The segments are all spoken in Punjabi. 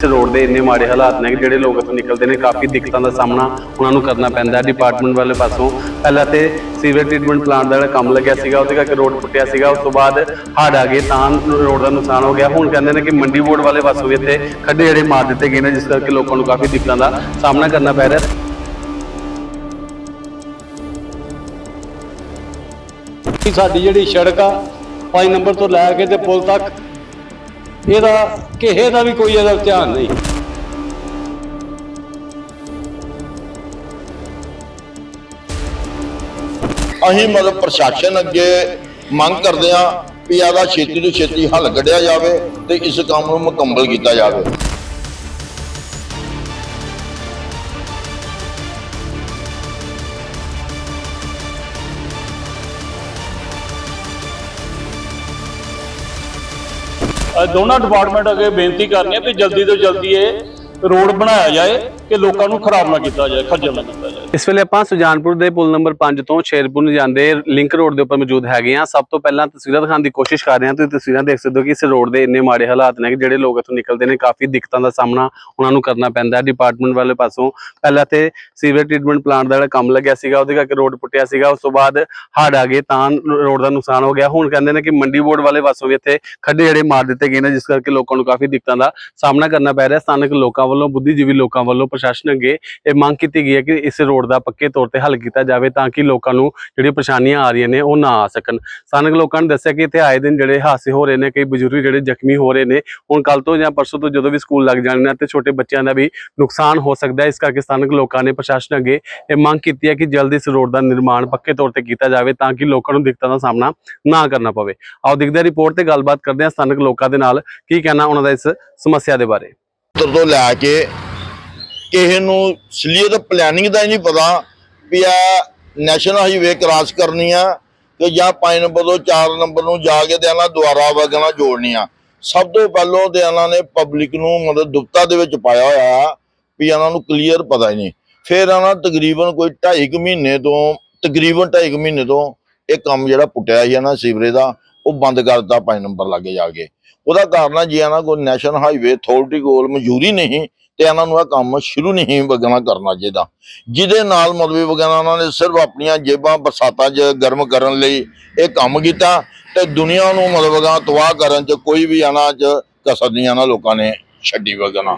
ਰੋਡ ਦੇ ਇੰਨੇ ਮਾੜੇ ਹਾਲਾਤ ਨੇ ਕਿ ਜਿਹੜੇ ਲੋਕ ਇੱਥੋਂ ਨਿਕਲਦੇ ਨੇ, ਕਾਫੀ ਦਿੱਕਤਾਂ ਦਾ ਸਾਹਮਣਾ ਉਹਨਾਂ ਨੂੰ ਕਰਨਾ ਪੈਂਦਾ। ਡਿਪਾਰਟਮੈਂਟ ਵਾਲੇ ਪਾਸੋਂ ਪਹਿਲਾਂ ਤੇ ਸੀਵਰ ਟ੍ਰੀਟਮੈਂਟ ਪਲਾਂਟ ਦਾ ਜਿਹੜਾ ਕੰਮ ਲੱਗਿਆ ਸੀਗਾ, ਉਹਦੇ ਕਰਕੇ ਰੋਡ ਪੁੱਟਿਆ ਸੀਗਾ। ਉਸ ਤੋਂ ਬਾਅਦ ਹੜ੍ਹ ਆ ਗਏ ਤਾਂ ਰੋਡ ਦਾ ਨੁਕਸਾਨ ਹੋ ਗਿਆ। ਹੁਣ ਕਹਿੰਦੇ ਨੇ ਕਿ ਮੰਡੀ ਬੋਰਡ ਵਾਲੇ ਪਾਸੋਂ ਵੀ ਇੱਥੇ ਖੱਡੇ ਜਿਹੜੇ ਮਾਰ ਦਿੱਤੇ ਗਏ ਨੇ, ਜਿਸ ਕਰਕੇ ਲੋਕਾਂ ਨੂੰ ਕਾਫੀ ਦਿੱਕਤਾਂ ਦਾ ਸਾਹਮਣਾ ਕਰਨਾ ਪੈ ਰਿਹਾ। ਕਿ ਸਾਡੀ ਜਿਹੜੀ ਸੜਕ ਆ 5 ਨੰਬਰ ਤੋਂ ਲੈ ਕੇ ਤੇ ਪੁਲ ਤੱਕ ਇਹਦਾ ਕਿਸੇ ਦਾ ਵੀ ਕੋਈ ਇਹਦਾ ਧਿਆਨ ਨਹੀਂ। ਅਸੀਂ ਮਤਲਬ ਪ੍ਰਸ਼ਾਸਨ ਅੱਗੇ ਮੰਗ ਕਰਦੇ ਹਾਂ ਵੀ ਇਹਦਾ ਛੇਤੀ ਤੋਂ ਛੇਤੀ ਹੱਲ ਕੱਢਿਆ ਜਾਵੇ ਤੇ ਇਸ ਕੰਮ ਨੂੰ ਮੁਕੰਮਲ ਕੀਤਾ ਜਾਵੇ। ਦੋਨਾਂ ਡਿਪਾਰਟਮੈਂਟ ਅੱਗੇ ਬੇਨਤੀ ਕਰਨੀ ਹੈ ਵੀ ਜਲਦੀ ਤੋਂ ਜਲਦੀ ਇਹ ਰੋਡ ਬਣਾਇਆ ਜਾਏ ਕਿ ਲੋਕਾਂ ਨੂੰ ਖਰਾਬ ਨਾ ਕੀਤਾ ਜਾਏ, ਖੱਜਲ ਨਾ ਕੀਤਾ ਇਸ ਵੇਲੇ ਆਪਾਂ ਸੁਜਾਨਪੁਰ ਦੇ ਪੁਲ ਨੰਬਰ 5 ਤੋਂ ਸ਼ੇਰਪੁਰ ਨੂੰ ਜਾਂਦੇ ਲਿੰਕ ਰੋਡ ਦੇ ਉੱਪਰ ਮੌਜੂਦ ਹੈਗੇ ਆ ਸਭ ਤੋਂ ਪਹਿਲਾਂ ਤਸਵੀਰਾਂ ਦਿਖਾਉਣ ਦੀ ਕੋਸ਼ਿਸ਼ ਕਰ ਰਹੇ ਹਾਂ। ਤੁਸੀਂ ਤਸਵੀਰਾਂ ਦੇਖ ਸਕਦੇ ਹੋ ਕਿ ਇਸ ਰੋਡ ਦੇ ਇੰਨੇ ਮਾੜੇ ਹਾਲਾਤ ਨੇ ਕਿ ਜਿਹੜੇ ਲੋਕ ਇੱਥੋਂ ਨਿਕਲਦੇ ਨੇ, ਕਾਫੀ ਦਿੱਕਤਾਂ ਦਾ ਸਾਹਮਣਾ ਉਹਨਾਂ ਨੂੰ ਕਰਨਾ ਪੈਂਦਾ ਡਿਪਾਰਟਮੈਂਟ ਵਾਲੇ ਪਾਸੋਂ ਪਹਿਲਾਂ ਤੇ ਸੀਵਰ ਟ੍ਰੀਟਮੈਂਟ ਪਲਾਂਟ ਦਾ ਜਿਹੜਾ ਕੰਮ ਲੱਗਿਆ ਸੀਗਾ, ਉਹਦੇ ਕਰਕੇ ਰੋਡ ਪੁੱਟਿਆ ਸੀਗਾ। ਉਸ ਤੋਂ ਬਾਅਦ ਹੜ੍ਹ ਆ ਗਏ ਤਾਂ ਰੋਡ ਦਾ ਨੁਕਸਾਨ ਹੋ ਗਿਆ। ਹੁਣ ਕਹਿੰਦੇ ਨੇ ਕਿ ਮੰਡੀ ਬੋਰਡ ਵਾਲੇ ਪਾਸੋਂ ਵੀ ਇੱਥੇ ਖੱਡੇ ਜਿਹੜੇ ਮਾਰ ਦਿੱਤੇ ਗਏ ਨੇ, ਜਿਸ ਕਰਕੇ ਲੋਕਾਂ ਨੂੰ ਕਾਫੀ ਦਿੱਕਤਾਂ ਦਾ ਸਾਹਮਣਾ ਕਰਨਾ ਪੈ ਰਿਹਾ। ਸਥਾਨਕ ਲੋਕਾਂ ਵੱਲੋਂ, ਬੁੱਧੀਜੀਵੀ ਲੋਕਾਂ ਵੱਲੋਂ, ਪ੍ਰਸ਼ਾਸਨ ਅੱਗੇ ਇਹ ਮੰਗ ਕੀਤੀ ਗਈ ਹੈ ਕਿ ਇਸ ਰੋਡ ਦਾ ਪੱਕੇ ਤੌਰ ਤੇ ਹੱਲ ਕੀਤਾ ਜਾਵੇ ਤਾਂ ਕਿ ਲੋਕਾਂ ਨੂੰ ਜਿਹੜੀਆਂ ਪਰੇਸ਼ਾਨੀਆਂ ਆ ਰਹੀਆਂ ਨੇ ਉਹ ਨਾ ਆ ਸਕਣ। ਸਥਾਨਕ ਲੋਕਾਂ ਨੇ ਦੱਸਿਆ ਕਿ ਇੱਥੇ ਆਏ ਦਿਨ ਜਿਹੜੇ ਹਾਦਸੇ ਹੋ ਰਹੇ ਨੇ, ਕਈ ਬਜ਼ੁਰਗ ਜਿਹੜੇ ਜ਼ਖਮੀ ਹੋ ਰਹੇ ਨੇ, ਹੁਣ ਕੱਲ ਤੋਂ ਜਾਂ ਪਰਸੋਂ ਤੋਂ ਜਦੋਂ ਵੀ ਸਕੂਲ ਲੱਗ ਜਾਣੇ ਨੇ, ਤੇ ਛੋਟੇ ਬੱਚਿਆਂ ਦਾ ਵੀ ਨੁਕਸਾਨ ਹੋ ਸਕਦਾ ਹੈ। ਇਸ ਕਰਕੇ ਸਥਾਨਕ ਲੋਕਾਂ ਨੇ ਪ੍ਰਸ਼ਾਸਨ ਅੱਗੇ ਇਹ ਮੰਗ ਕੀਤੀ ਹੈ ਕਿ ਜਲਦੀ ਇਸ ਰੋਡ ਦਾ ਨਿਰਮਾਣ ਪੱਕੇ ਤੌਰ ਤੇ ਕੀਤਾ ਜਾਵੇ ਤਾਂ ਕਿ ਲੋਕਾਂ ਨੂੰ ਦਿੱਕਤਾਂ ਦਾ ਸਾਹਮਣਾ ਨਾ ਕਰਨਾ ਪਵੇ। ਆਓ ਦੇਖਦੇ ਹਾਂ ਰਿਪੋਰਟ ਤੇ ਗੱਲਬਾਤ ਕਰਦੇ ਹਾਂ ਸਥਾਨਕ ਲੋਕਾਂ ਦੇ ਨਾਲ ਕੀ ਕਹਿਣਾ ਉਹਨਾਂ ਦਾ ਇਸ ਸਮੱਸਿਆ ਦੇ ਬਾਰੇ। ਤੋਂ ਲੈ ਕੇ ਕਿਸੇ ਨੂੰ ਸਲੀਅਤ ਪਲੈਨਿੰਗ ਦਾ ਹੀ ਨਹੀਂ ਪਤਾ ਵੀ ਆ ਨੈਸ਼ਨਲ ਹਾਈਵੇ ਕ੍ਰਾਸ ਕਰਨੀ ਆ ਕਿ ਜਾਂ 5 ਨੰਬਰ ਤੋਂ 4 ਨੰਬਰ ਨੂੰ ਜਾ ਕੇ ਤੇ ਇਹਨਾਂ ਦੁਆਰਾ ਵਗਣਾ ਜੋੜਨੀ ਆ। ਸਭ ਤੋਂ ਪਹਿਲਾਂ ਤੇ ਇਹਨਾਂ ਨੇ ਪਬਲਿਕ ਨੂੰ ਮਤਲਬ ਦੁਪਤਾ ਦੇ ਵਿੱਚ ਪਾਇਆ ਹੋਇਆ ਆ ਵੀ ਇਹਨਾਂ ਨੂੰ ਕਲੀਅਰ ਪਤਾ ਹੀ ਨਹੀਂ। ਫਿਰ ਇਹਨਾਂ ਤਕਰੀਬਨ ਕੋਈ 2.5 ਮਹੀਨੇ ਤੋਂ, ਤਕਰੀਬਨ 2.5 ਮਹੀਨੇ ਤੋਂ ਇਹ ਕੰਮ ਜਿਹੜਾ ਪੁੱਟਿਆ ਸੀ ਨਾ ਸੀਵਰੇ ਦਾ, ਉਹ ਬੰਦ ਕਰ ਦਿੱਤਾ 5 ਨੰਬਰ ਲਾਗੇ ਜਾ ਕੇ। ਉਹਦਾ ਕਾਰਨ ਆ ਜੀ ਇਹਨਾਂ ਕੋਲ ਨੈਸ਼ਨਲ ਹਾਈਵੇ ਅਥਾਰਟੀ ਕੋਲ ਮਨਜ਼ੂਰੀ ਨਹੀਂ ਤੇ ਇਹਨਾਂ ਨੂੰ ਇਹ ਕੰਮ ਸ਼ੁਰੂ ਨਹੀਂ ਵਗਣਾ ਕਰਨਾ ਚਾਹੀਦਾ। ਜਿਹਦੇ ਨਾਲ ਮਤਲਬ ਵਗਣਾ, ਉਹਨਾਂ ਨੇ ਸਿਰਫ ਆਪਣੀਆਂ ਜੇਬਾਂ ਬਰਸਾਤਾਂ 'ਚ ਗਰਮ ਕਰਨ ਲਈ ਇਹ ਕੰਮ ਕੀਤਾ ਤੇ ਦੁਨੀਆ ਨੂੰ ਮਤਲਬ ਤਬਾਹ ਕਰਨ 'ਚ ਕੋਈ ਵੀ ਇਹਨਾਂ 'ਚ ਕਸਰ ਨਹੀਂ ਆਣਾ ਲੋਕਾਂ ਨੇ ਛੱਡੀ ਵਗਣਾ।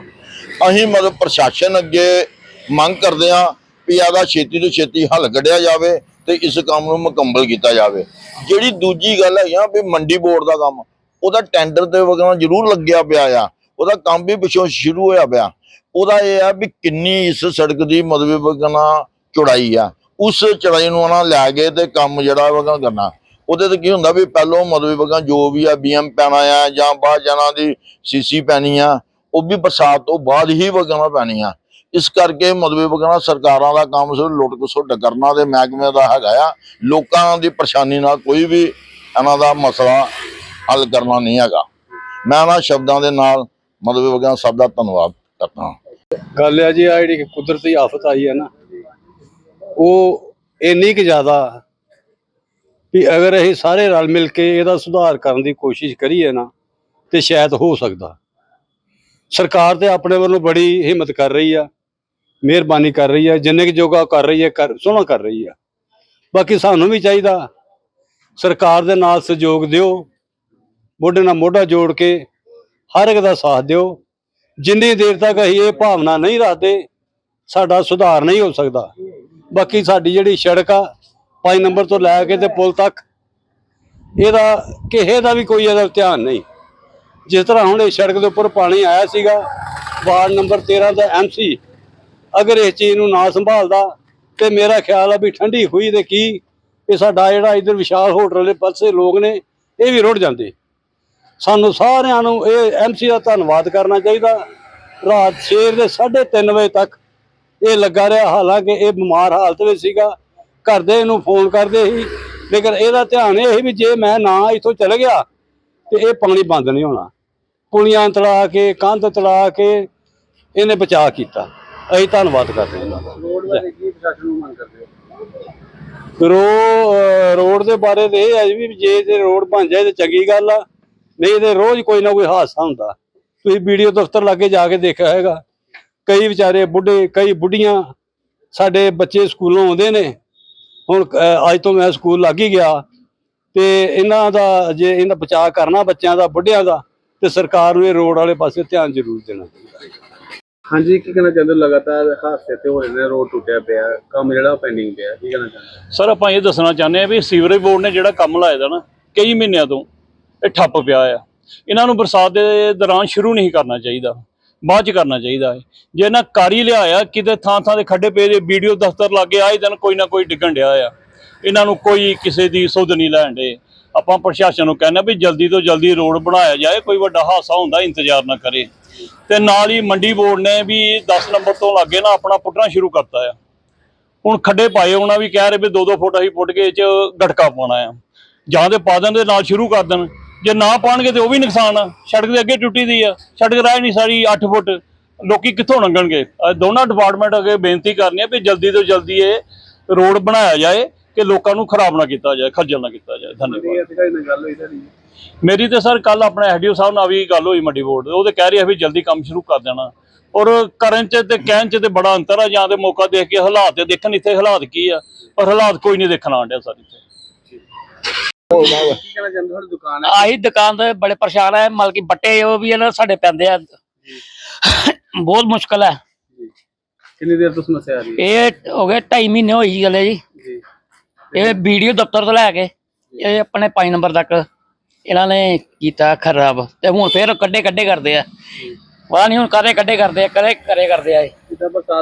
ਅਸੀਂ ਮਤਲਬ ਪ੍ਰਸ਼ਾਸਨ ਅੱਗੇ ਮੰਗ ਕਰਦੇ ਹਾਂ ਵੀ ਇਹਦਾ ਛੇਤੀ ਤੋਂ ਛੇਤੀ ਹੱਲ ਕੱਢਿਆ ਜਾਵੇ ਤੇ ਇਸ ਕੰਮ ਨੂੰ ਮੁਕੰਮਲ ਕੀਤਾ ਜਾਵੇ। ਜਿਹੜੀ ਦੂਜੀ ਗੱਲ ਹੈ ਆ ਵੀ ਮੰਡੀ ਬੋਰਡ ਦਾ ਕੰਮ, ਉਹਦਾ ਟੈਂਡਰ ਤੇ ਵਗਣਾ ਜ਼ਰੂਰ ਲੱਗਿਆ ਪਿਆ ਆ। ਉਹਦਾ ਕੰਮ ਵੀ ਪਿਛੋਂ ਸ਼ੁਰੂ ਹੋਇਆ ਪਿਆ। ਉਹਦਾ ਇਹ ਆ ਵੀ ਕਿੰਨੀ ਇਸ ਸੜਕ ਦੀ ਮਤਲਬ ਵਗਣਾ ਚੌੜਾਈ ਆ। ਉਸ ਚੜਾਈ ਨੂੰ ਉਹਨਾਂ ਲੈ ਕੇ ਤੇ ਕੰਮ ਜਿਹੜਾ ਵਗਣਾ ਕਰਨਾ। ਉਹਦੇ ਤੇ ਕੀ ਹੁੰਦਾ ਵੀ ਪਹਿਲੋਂ ਮਤਲਬ ਵਗਣਾ ਜੋ ਵੀ ਆ ਬੀਐਮ ਪੈਣਾ ਆ ਜਾਂ ਬਾਅਦ ਜਾਣਾ ਦੀ ਸੀਸੀ ਪੈਣੀ ਆ, ਉਹ ਵੀ ਬਰਸਾਤ ਤੋਂ ਬਾਅਦ ਹੀ ਵਗਣਾ ਪੈਣੀ ਆ। ਇਸ ਕਰਕੇ ਮਤਲਬ ਵਗਣਾ ਸਰਕਾਰਾਂ ਦਾ ਕੰਮ ਸਿਰਫ ਲੁੱਟ ਖਸੁੱਟ ਕਰਨਾ ਤੇ ਮਹਿਕਮੇ ਦਾ ਹੈਗਾ ਆ। ਲੋਕਾਂ ਦੀ ਪਰੇਸ਼ਾਨੀ ਨਾਲ ਕੋਈ ਵੀ ਇਹਨਾਂ ਦਾ ਮਸਲਾ ਹੱਲ ਕਰਨਾ ਨਹੀਂ ਹੈਗਾ। ਮੈਂ ਇਹਨਾਂ ਸ਼ਬਦਾਂ ਦੇ ਨਾਲ ਮਤਲਬ ਵਗਣਾ ਸਭ ਦਾ ਧੰਨਵਾਦ ਕਰਦਾ ਹਾਂ। ਗੱਲ ਹੈ ਜੀ ਆ ਜਿਹੜੀ ਕੁਦਰਤੀ ਆਫਤ ਆਈ ਹੈ ਨਾ, ਉਹ ਇੰਨੀ ਕਿ ਜ਼ਿਆਦਾ ਵੀ ਅਗਰ ਅਸੀਂ ਸਾਰੇ ਰਲ ਮਿਲ ਕੇ ਇਹਦਾ ਸੁਧਾਰ ਕਰਨ ਦੀ ਕੋਸ਼ਿਸ਼ ਕਰੀਏ ਨਾ, ਤੇ ਸ਼ਾਇਦ ਹੋ ਸਕਦਾ। ਸਰਕਾਰ ਤੇ ਆਪਣੇ ਵੱਲੋਂ ਬੜੀ ਹਿੰਮਤ ਕਰ ਰਹੀ ਆ, ਮਿਹਰਬਾਨੀ ਕਰ ਰਹੀ ਆ, ਜਿੰਨੇ ਕੁ ਜੋਗਾ ਕਰ ਰਹੀ ਹੈ, ਕਰ, ਸੋਹਣਾ ਕਰ ਰਹੀ ਆ। ਬਾਕੀ ਸਾਨੂੰ ਵੀ ਚਾਹੀਦਾ, ਸਰਕਾਰ ਦੇ ਨਾਲ ਸਹਿਯੋਗ ਦਿਓ, ਮੋਢੇ ਨਾਲ ਮੋਢਾ ਜੋੜ ਕੇ ਹਰ ਇੱਕ ਦਾ ਸਾਥ ਦਿਓ ਜਿੰਨੀ ਦੇਰ ਤੱਕ ਅਸੀਂ ਇਹ ਭਾਵਨਾ ਨਹੀਂ ਰੱਖਦੇ, ਸਾਡਾ ਸੁਧਾਰ ਨਹੀਂ ਹੋ ਸਕਦਾ। ਬਾਕੀ ਸਾਡੀ ਜਿਹੜੀ ਸੜਕ ਆ 5 ਨੰਬਰ ਤੋਂ ਲੈ ਕੇ ਤੇ ਪੁਲ ਤੱਕ, ਇਹਦਾ ਕਿਸੇ ਦਾ ਵੀ ਕੋਈ ਇਹਦਾ ਧਿਆਨ ਨਹੀਂ। ਜਿਸ ਤਰ੍ਹਾਂ ਹੁਣ ਇਹ ਸੜਕ ਦੇ ਉੱਪਰ ਪਾਣੀ ਆਇਆ ਸੀਗਾ, ਵਾਰਡ ਨੰਬਰ 13 ਦਾ ਐਮਸੀ ਅਗਰ ਇਸ ਚੀਜ਼ ਨੂੰ ਨਾ ਸੰਭਾਲਦਾ, ਤੇ ਮੇਰਾ ਖਿਆਲ ਆ ਵੀ ਠੰਡੀ ਖੂਹੀ ਦੇ ਕੀ ਇਹ ਸਾਡਾ ਜਿਹੜਾ ਇਧਰ ਵਿਸ਼ਾਲ ਹੋਟਲ ਵਾਲੇ ਪਾਸੇ ਲੋਕ ਨੇ, ਇਹ ਵੀ ਰੁੜ ਜਾਂਦੇ। ਸਾਨੂੰ ਸਾਰਿਆਂ ਨੂੰ ਇਹ ਐਮਸੀ ਦਾ ਧੰਨਵਾਦ ਕਰਨਾ ਚਾਹੀਦਾ। ਰਾਤ ਸ਼ੇਰ ਦੇ 3:30 ਵਜੇ ਤੱਕ ਇਹ ਲੱਗਾ ਰਿਹਾ। ਹਾਲਾਂਕਿ ਇਹ ਬਿਮਾਰ ਹਾਲਤ ਵਿੱਚ ਸੀਗਾ। ਘਰ ਦੇ ਇਹਨੂੰ ਫੋਨ ਕਰਦੇ ਸੀ। ਲੇਕਿਨ ਇਹਦਾ ਧਿਆਨ ਇਹ ਸੀ ਵੀ ਜੇ ਮੈਂ ਨਾ ਇੱਥੋਂ ਚਲੇ ਗਿਆ ਤੇ ਇਹ ਪਾਣੀ ਬੰਦ ਨਹੀਂ ਹੋਣਾ। ਪੁਲੀਆਂ ਤੜਾ ਕੇ ਕੰਧ ਤੜਾ ਕੇ ਇਹਨੇ ਬਚਾਅ ਕੀਤਾ। ਅਸੀਂ ਧੰਨਵਾਦ ਕਰਦੇ ਹਾਂ ਇਹਨਾਂ ਦਾ। ਰੋਡ ਦੇ ਬਾਰੇ ਤੇ ਇਹ ਹੈ ਵੀ ਜੇ ਤੇ ਰੋਡ ਬਣ ਜਾਏ ਤੇ ਚੰਗੀ ਗੱਲ ਆ। ਨਹੀਂ ਤੇ ਰੋਜ਼ ਕੋਈ ਨਾ ਕੋਈ ਹਾਦਸਾ ਹੁੰਦਾ। ਤੁਸੀਂ ਵੀਡੀਓ ਦਫ਼ਤਰ ਲਾਗੇ ਜਾ ਕੇ ਦੇਖਿਆ ਹੈਗਾ ਕਈ ਵਿਚਾਰੇ ਬੁੱਢੇ ਕਈ ਬੁੱਢੀਆਂ ਸਾਡੇ ਬੱਚੇ ਸਕੂਲੋਂ ਆਉਂਦੇ ਨੇ। ਹੁਣ ਅੱਜ ਤੋਂ ਮੈਂ ਸਕੂਲ ਲੱਗ ਹੀ ਗਿਆ। ਤੇ ਇਹਨਾਂ ਦਾ ਜੇ ਇਹਨਾਂ ਬਚਾਅ ਕਰਨਾ ਬੱਚਿਆਂ ਦਾ ਬੁੱਢਿਆਂ ਦਾ ਤੇ ਸਰਕਾਰ ਨੂੰ ਇਹ ਰੋਡ ਵਾਲੇ ਪਾਸੇ ਧਿਆਨ ਜ਼ਰੂਰ ਦੇਣਾ ਹਾਂਜੀ ਕੀ ਕਹਿਣਾ ਚਾਹੁੰਦੇ ਲਗਾਤਾਰ ਹਾਦਸੇ ਤੇ ਹੋ ਰਹੇ ਨੇ ਰੋਡ ਟੁੱਟਿਆ ਪਿਆ ਕੰਮ ਜਿਹੜਾ ਪੈਂਡਿੰਗ ਪਿਆ ਕੀ ਕਹਿਣਾ ਚਾਹੁੰਦੇ? ਸਰ ਆਪਾਂ ਇਹ ਦੱਸਣਾ ਚਾਹੁੰਦੇ ਆ ਵੀ ਸੀਵਰੇਜ ਬੋਰਡ ਨੇ ਜਿਹੜਾ ਕੰਮ ਲਾਇਆ ਦਾ ਨਾ ਕਈ ਮਹੀਨਿਆਂ ਤੋਂ ਇਹ ਠੱਪ ਪਿਆ ਆ। ਇਹਨਾਂ ਨੂੰ ਬਰਸਾਤ ਦੇ ਦੌਰਾਨ ਸ਼ੁਰੂ ਨਹੀਂ ਕਰਨਾ ਚਾਹੀਦਾ। ਬਾਅਦ ਚ ਕਰਨਾ ਚਾਹੀਦਾ ਹੈ ਜੇ ਇਹਨਾਂ ਕਾਰੀ ਲਿਆਇਆ ਕਿਤੇ ਥਾਂ ਥਾਂ ਦੇ ਖੱਡੇ ਪਏ ਦੇ ਵੀਡੀਓ ਦਫ਼ਤਰ ਲੱਗੇ ਆਏ ਦਿਨ ਕੋਈ ਨਾ ਕੋਈ ਡਿੱਗਣ ਡਿਆ ਆ। ਇਹਨਾਂ ਨੂੰ ਕੋਈ ਕਿਸੇ ਦੀ ਸੁੱਧ ਨਹੀਂ ਲੈਣ ਦੇ। ਆਪਾਂ ਪ੍ਰਸ਼ਾਸਨ ਨੂੰ ਕਹਿੰਦੇ ਵੀ ਜਲਦੀ ਤੋਂ ਜਲਦੀ ਰੋਡ ਬਣਾਇਆ ਜਾਏ, ਕੋਈ ਵੱਡਾ ਹਾਦਸਾ ਹੁੰਦਾ, ਇੰਤਜ਼ਾਰ ਨਾ ਕਰੇ। ਤੇ ਨਾਲ ਹੀ ਮੰਡੀ ਬੋਰਡ ਨੇ ਵੀ 10 ਨੰਬਰ ਤੋਂ ਲੱਗੇ ਨਾ ਆਪਣਾ ਪੁੱਟਣਾ ਸ਼ੁਰੂ ਕਰਤਾ ਆ। ਹੁਣ ਖੱਡੇ ਪਾਏ, ਉਹਨਾਂ ਵੀ ਕਹਿ ਰਹੇ ਵੀ 2-2 ਫੁੱਟ ਅਸੀਂ ਪੁੱਟ ਕੇ ਇਹ ਚ ਗਟਕਾ ਪਾਉਣਾ ਆ। ਜਾਂ ਤੇ ਪਾ ਦੇਣ ਦੇ ਨਾਲ ਸ਼ੁਰੂ ਕਰ ਦੇਣ। ਜੇ ਨਾ ਪਾਣਗੇ ਤੇ ਉਹ ਵੀ ਨੁਕਸਾਨ ਆ। ਸੜਕ ਦੇ ਅੱਗੇ ਟੁੱਟੀ ਦੀ ਆ। ਸੜਕ ਰਾਹ ਨਹੀਂ ਸਾਰੀ 8 ਫੁੱਟ। ਲੋਕੀ ਕਿੱਥੋਂ ਲੰਘਣਗੇ? ਦੋਨਾਂ ਡਿਪਾਰਟਮੈਂਟ ਅੱਗੇ ਬੇਨਤੀ ਕਰਨੀ ਆ ਵੀ ਜਲਦੀ ਤੋਂ ਜਲਦੀ ਇਹ ਰੋਡ ਬਣਾਇਆ ਜਾਏ ਕਿ ਲੋਕਾਂ ਨੂੰ ਖਰਾਬ ਨਾ ਕੀਤਾ ਜਾਏ ਖੱਜਲ ਨਾ ਕੀਤਾ ਜਾਏ। ਧੰਨਵਾਦ। ਮੇਰੀ ਤੇ ਸਰ ਕੱਲ ਆਪਣੇ ਐਡੀਓ ਸਾਹਿਬ ਨਾਲ ਵੀ ਗੱਲ ਹੋਈ ਮੰਡੀ ਬੋਰਡ ਉਹ ਤੇ ਕਹਿ ਰਿਹਾ ਵੀ ਜਲਦੀ ਕੰਮ ਸ਼ੁਰੂ ਕਰ ਦੇਣਾ। ਔਰ ਕਰਨ ਚ ਤੇ ਕਹਿਣ ਚ ਤੇ ਬੜਾ ਅੰਤਰ ਆ ਜਾਂ ਤੇ ਮੌਕਾ ਦੇਖ ਕੇ ਹਾਲਾਤ ਦੇਖਣ ਇੱਥੇ ਹਾਲਾਤ ਕੀ ਆ। ਪਰ ਹਾਲਾਤ ਕੋਈ ਨਹੀਂ ਦੇਖਣ ਆਂਡਿਆ ਸਰ ਇੱਥੇ। ਕੀ ਕਹਿਣਾ ਚਾਹੁੰਦੇ ਹੋ? ਤੁਹਾਡੀ ਦੁਕਾਨ ਹੈ ਆਹੀ ਦੁਕਾਨ ਤੇ ਬੜੇ ਪਰੇਸ਼ਾਨ ਹੈ ਮਤਲਬ ਕਿ ਬੱਟੇ ਉਹ ਵੀ ਇਹਨਾਂ ਸਾਡੇ ਪੈਂਦੇ ਆ। ਬਹੁਤ ਮੁਸ਼ਕਲ ਹੈ ਕਿੰਨੀ ਦੇਰ ਤੋਂ ਸਮੱਸਿਆ ਆ ਰਹੀ ਹੈ? ਇਹ ਹੋ ਗਏ 2.5 ਮਹੀਨੇ ਹੋਈ ਜੀ ਗੱਲੇ ਜੀ। ਜੀ। ਇਹ ਵੀਡੀਓ ਦਫ਼ਤਰ ਤੋਂ ਲੈ ਕੇ ਇਹ ਆਪਣੇ 5 ਨੰਬਰ ਤੱਕ ਇਹਨਾਂ ਨੇ ਕੀਤਾ ਖਰਾਬ। ਤੇ ਹੁਣ ਫੇਰ ਕੱਢੇ ਕੱਢੇ ਕਰਦੇ ਆ। ਪਤਾ ਨਹੀਂ ਹੁਣ ਕਰੇ ਕੱਢੇ ਕਰਦੇ ਆ ਕਰੇ ਕਰੇ ਕਰਦੇ ਆ ਇਹ। ਜਿੱਦਾਂ ਬਰਸਾਤ